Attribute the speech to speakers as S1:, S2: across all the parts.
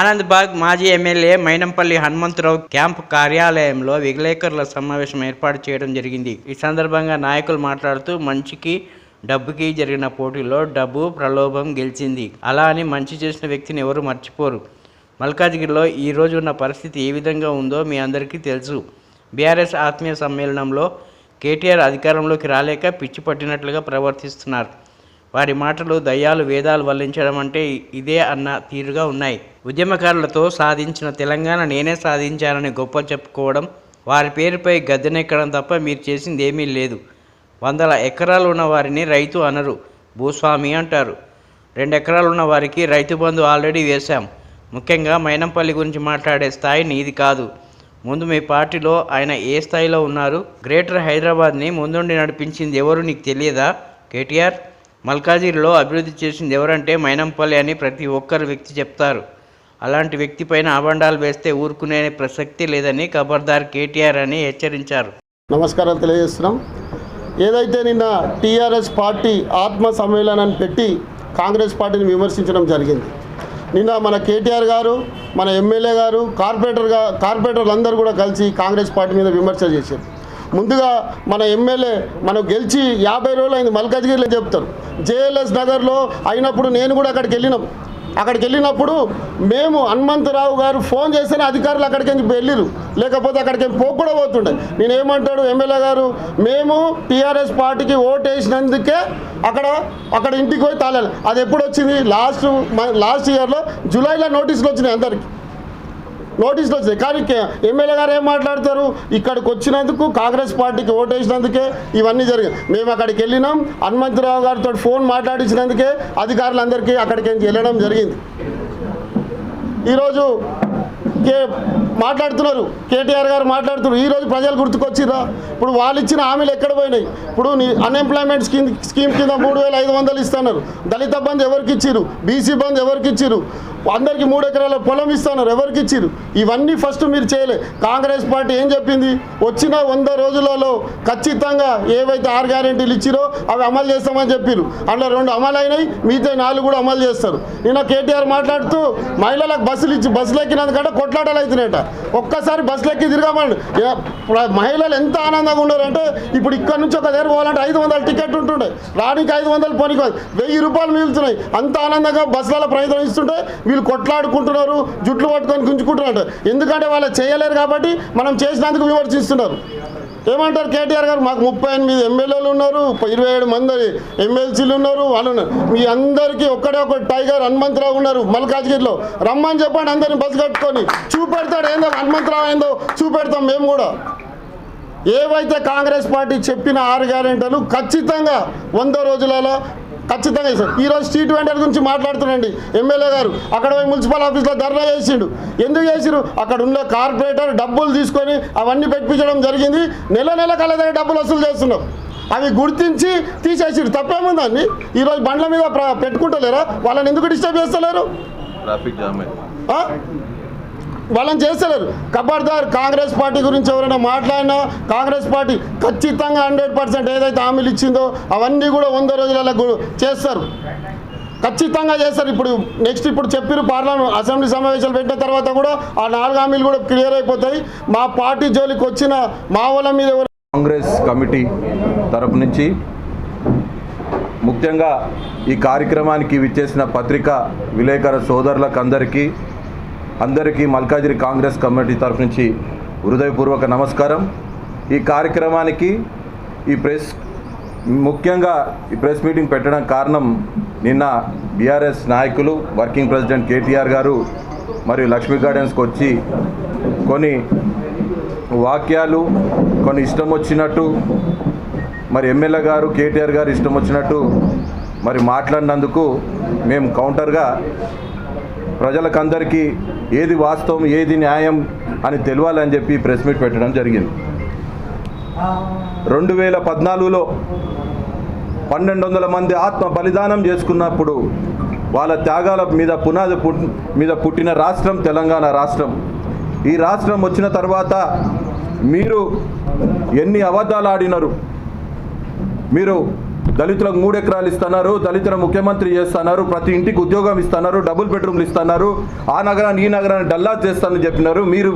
S1: ఆనంద్బాగ్ మాజీ MLA Mynampally Hanumantharao camp కార్యాలయంలో విలేకరుల సమావేశం ఏర్పాటు చేయడం జరిగింది. ఈ సందర్భంగా నాయకులు మాట్లాడుతూ మంచికి డబ్బుకి జరిగిన పోటీలో డబ్బు ప్రలోభం గెలిచింది. అలా అని మంచి చేసిన వ్యక్తిని ఎవరు మర్చిపోరు. మల్కాజ్గిరిలో ఈ ఉన్న పరిస్థితి ఏ విధంగా ఉందో మీ అందరికీ తెలుసు. బీఆర్ఎస్ ఆత్మీయ సమ్మేళనంలో కేటీఆర్ అధికారంలోకి రాలేక పిచ్చి పట్టినట్లుగా ప్రవర్తిస్తున్నారు. వారి మాటలు దయ్యాలు వేదాలు వల్లించడం అంటే ఇదే అన్న తీరుగా ఉన్నాయి. ఉద్యమకారులతో సాధించిన తెలంగాణ నేనే సాధించానని గొప్ప చెప్పుకోవడం వారి పేరుపై గద్దెనెక్కడం తప్ప మీరు చేసింది ఏమీ లేదు. వందల ఎకరాలు ఉన్న వారిని రైతు అనరు భూస్వామి అంటారు. రెండు ఎకరాలు ఉన్న వారికి రైతు బంధు ఆల్రెడీ వేశాం. ముఖ్యంగా మైనంపల్లి గురించి మాట్లాడే స్థాయి నీది కాదు. ముందు మీ పార్టీలో ఆయన ఏ స్థాయిలో ఉన్నారు? గ్రేటర్ హైదరాబాద్ని ముందుండి నడిపించింది ఎవరు నీకు తెలియదా? కేటీఆర్? మల్కాజిరిలో అభివృద్ధి చేసింది ఎవరంటే మైనంపల్లి అని ప్రతి ఒక్కరు వ్యక్తి చెప్తారు. అలాంటి వ్యక్తి పైన అబండాలు వేస్తే ఊరుకునే ప్రసక్తి లేదని ఖబర్దార్ కేటీఆర్ అని హెచ్చరించారు.
S2: నమస్కారాలు తెలియజేస్తున్నాం. ఏదైతే నిన్న టీఆర్ఎస్ పార్టీ ఆత్మ సమ్మేళనాన్ని పెట్టి కాంగ్రెస్ పార్టీని విమర్శించడం జరిగింది నిన్న మన కేటీఆర్ గారు మన ఎమ్మెల్యే గారు కార్పొరేటర్గా కార్పొరేటర్లు అందరూ కూడా కలిసి కాంగ్రెస్ పార్టీ మీద విమర్శ చేశారు. ముందుగా మన ఎమ్మెల్యే మనం గెలిచి యాభై రోజులు అయింది మల్కాజ్గిరిలో చెప్తారు. జేఎల్ఎస్ నగర్లో అయినప్పుడు నేను కూడా అక్కడికి వెళ్ళినాం. అక్కడికి వెళ్ళినప్పుడు మేము హనుమంతరావు గారు ఫోన్ చేస్తేనే అధికారులు అక్కడికి వెళ్ళిరు. లేకపోతే అక్కడికి పోకు కూడా పోతుండే. నేను ఏమంటాడు ఎమ్మెల్యే గారు మేము టీఆర్ఎస్ పార్టీకి ఓటు వేసినందుకే అక్కడ అక్కడ ఇంటికి పోయి తాళాలి. అది ఎప్పుడు వచ్చింది? లాస్ట్ లాస్ట్ ఇయర్లో జూలైలో నోటీసులు వచ్చినాయి అందరికీ. నోటీసులు వచ్చినాయి కానీ ఎమ్మెల్యే గారు ఏం మాట్లాడతారు? ఇక్కడికి వచ్చినందుకు కాంగ్రెస్ పార్టీకి ఓటేసినందుకే ఇవన్నీ జరిగాయి మేము అక్కడికి వెళ్ళినాం. హనుమంతరావు గారితో ఫోన్ మాట్లాడించినందుకే అధికారులందరికీ అక్కడికి వెళ్ళడం జరిగింది. ఈరోజు కే మాట్లాడుతున్నారు. కేటీఆర్ గారు మాట్లాడుతున్నారు. ఈరోజు ప్రజలు గుర్తుకొచ్చిరా ఇప్పుడు వాళ్ళు ఇచ్చిన హామీలు ఎక్కడ పోయినాయి? ఇప్పుడు అన్ఎంప్లాయ్మెంట్ స్కీమ్ స్కీమ్ కింద మూడు వేల ఐదు వందలు ఇస్తున్నారు. దళిత బంద్ ఎవరికి ఇచ్చిరు బీసీ బంద్ ఎవరికి ఇచ్చిరు అందరికి మూడు ఎకరాల పొలం ఇస్తున్నారు ఎవరికి ఇచ్చిరు ఇవన్నీ ఫస్ట్ మీరు చేయలే. కాంగ్రెస్ పార్టీ ఏం చెప్పింది? వచ్చిన వంద రోజులలో ఖచ్చితంగా ఏవైతే ఆరు గ్యారెంటీలు ఇచ్చిరో అవి అమలు చేస్తామని చెప్పారు అందులో రెండు అమలు అయినాయి మిగతా నాలుగు కూడా అమలు చేస్తారు. నిన్న కేటీఆర్ మాట్లాడుతూ మహిళలకు బస్సులు ఇచ్చి బస్సులు ఎక్కినందుకంటే కొట్లాటలు అవుతున్నాయట. ఒక్కసారి బస్సులు ఎక్కి తిరగమండి. ఇప్పుడు మహిళలు ఎంత ఆనందంగా ఉన్నారంటే ఇప్పుడు ఇక్కడ నుంచి ఒక దగ్గర పోవాలంటే ఐదు వందల టికెట్ ఉంటుండే. రానికి ఐదు వందలు పనికి వెయ్యి రూపాయలు మిగులుతున్నాయి. అంత ఆనందంగా బస్సులలో ప్రయత్నం ఇస్తుంటే వీళ్ళు కొట్లాడుకుంటున్నారు జుట్లు పట్టుకొని గుంజుకుంటున్నారు. ఎందుకంటే వాళ్ళు చేయలేరు కాబట్టి మనం చేసినందుకు విమర్శిస్తున్నారు. ఏమంటారు కేటీఆర్ గారు? మాకు ముప్పై ఎనిమిది ఎమ్మెల్యేలు ఉన్నారు ఇరవై ఏడు మంది ఎమ్మెల్సీలు ఉన్నారు. వాళ్ళు మీ అందరికీ ఒక్కడే ఒక టైగర్ హనుమంతరావు ఉన్నారు మల్కాజ్గిరిలో. రమ్మని చెప్పండి అందరిని బస్సు కట్టుకొని. చూపెడతాడు ఏందో హనుమంతరావు ఏందో చూపెడతాం మేము కూడా. ఏవైతే కాంగ్రెస్ పార్టీ చెప్పిన ఆరు గ్యారెంటర్లు ఖచ్చితంగా వంద రోజులలో ఖచ్చితంగా ఇస్తారు ఈరోజు స్ట్రీట్ వెండర్ గురించి మాట్లాడుతున్నాండి ఎమ్మెల్యే గారు. అక్కడ పోయి మున్సిపల్ ఆఫీస్లో ధర్నా చేసిండు. ఎందుకు చేసిరు అక్కడ ఉన్న కార్పొరేటర్ డబ్బులు తీసుకొని అవన్నీ పెట్టించడం జరిగింది. నెల నెల కలదనే డబ్బులు వసూలు చేస్తున్నాం. అవి గుర్తించి తీసేసిరు తప్పేముందండి ఈరోజు బండ్ల మీద పెట్టుకుంటలేరా? వాళ్ళని ఎందుకు డిస్టర్బ్ చేస్తలేరు?
S3: Traffic jam?
S2: వాళ్ళని చేస్తలేరు. కబడ్దార్ కాంగ్రెస్ పార్టీ గురించి ఎవరైనా మాట్లాడినా కాంగ్రెస్ పార్టీ ఖచ్చితంగా హండ్రెడ్ పర్సెంట్ ఏదైతే హామీలు ఇచ్చిందో అవన్నీ కూడా వంద రోజులలో చేస్తారు. ఖచ్చితంగా చేస్తారు. ఇప్పుడు నెక్స్ట్ ఇప్పుడు చెప్పారు పార్లమెంట్ అసెంబ్లీ సమావేశాలు పెట్టిన తర్వాత కూడా ఆ నాలుగు హామీలు కూడా క్లియర్ అయిపోతాయి. మా పార్టీ జోలికి వచ్చిన మా వాళ్ళ మీద ఎవరు
S3: కాంగ్రెస్ కమిటీ తరపు నుంచి ముఖ్యంగా ఈ కార్యక్రమానికి విచ్చేసిన పత్రిక విలేకర సోదరులకు అందరికీ అందరికీ మల్కాజిరి కాంగ్రెస్ కమిటీ తరఫు నుంచి హృదయపూర్వక నమస్కారం. ఈ కార్యక్రమానికి ఈ ప్రెస్ ముఖ్యంగా ఈ ప్రెస్ మీటింగ్ పెట్టడం కారణం నిన్న బీఆర్ఎస్ నాయకులు వర్కింగ్ ప్రెసిడెంట్ కేటీఆర్ గారు మరియు లక్ష్మీ గార్డెన్స్కి వచ్చి కొన్ని వాక్యాలు కొన్ని ఇష్టం వచ్చినట్టు మరి ఎమ్మెల్యే గారు కేటీఆర్ గారు ఇష్టం వచ్చినట్టు మరి మాట్లాడినందుకు మేము కౌంటర్గా ప్రజలకందరికీ ఏది వాస్తవం ఏది న్యాయం అని తెలియాలని చెప్పి ప్రెస్ మీట్ పెట్టడం జరిగింది. రెండు వేల పద్నాలుగులో పన్నెండు వందల మంది ఆత్మ బలిదానం చేసుకున్నప్పుడు వాళ్ళ త్యాగాల మీద పునాది పుట్ మీద పుట్టిన రాష్ట్రం తెలంగాణ రాష్ట్రం. ఈ రాష్ట్రం వచ్చిన తర్వాత మీరు ఎన్ని అబద్ధాలు ఆడినారు? మీరు దళితులకు మూడు ఎకరాలు ఇస్తున్నారు దళితుల ముఖ్యమంత్రి చేస్తున్నారు ప్రతి ఇంటికి ఉద్యోగం ఇస్తున్నారు డబుల్ బెడ్రూమ్లు ఇస్తున్నారు ఆ నగరాన్ని ఈ నగరాన్ని డల్లా చేస్తానని చెప్పినారు. మీరు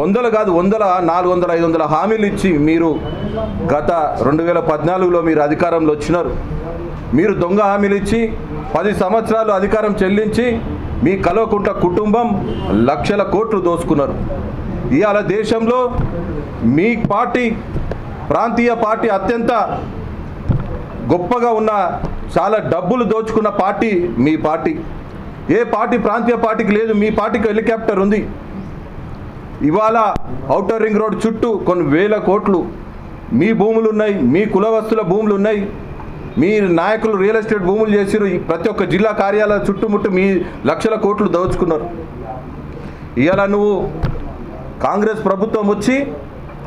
S3: వందలు కాదు వందల నాలుగు వందల ఐదు వందల హామీలు ఇచ్చి మీరు గత రెండు వేల పద్నాలుగులో మీరు అధికారంలో వచ్చినారు. మీరు దొంగ హామీలు ఇచ్చి పది సంవత్సరాలు అధికారం చెల్లించి మీ కలవకుంట కుటుంబం లక్షల కోట్లు దోసుకున్నారు. ఇవాళ దేశంలో మీ పార్టీ ప్రాంతీయ పార్టీ అత్యంత గొప్పగా ఉన్న చాలా డబ్బులు దోచుకున్న పార్టీ మీ పార్టీ. ఏ పార్టీ ప్రాంతీయ పార్టీకి లేదు మీ పార్టీకి హెలికాప్టర్ ఉంది. ఇవాళ ఔటర్ రింగ్ రోడ్ చుట్టూ కొన్ని వేల కోట్లు మీ భూములు ఉన్నాయి మీ కులవస్తుల భూములు ఉన్నాయి. మీ నాయకులు రియల్ ఎస్టేట్ భూములు చేసిరు ప్రతి ఒక్క జిల్లా కార్యాలయ చుట్టుముట్టు మీ లక్షల కోట్లు దోచుకున్నారు. ఇవాళ నువ్వు కాంగ్రెస్ ప్రభుత్వం వచ్చి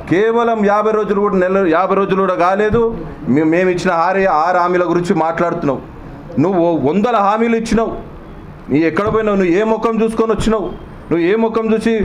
S3: కేవలం యాభై రోజులు కూడా నెల యాభై రోజులు కూడా కాలేదు. మేము ఇచ్చిన ఆరు ఆరు హామీల గురించి మాట్లాడుతున్నావు. నువ్వు వందల హామీలు ఇచ్చినావు. నీ ఎక్కడ పోయినావు? నువ్వు ఏ ముఖం చూసుకొని వచ్చినావు? నువ్వు ఏ ముఖం చూసి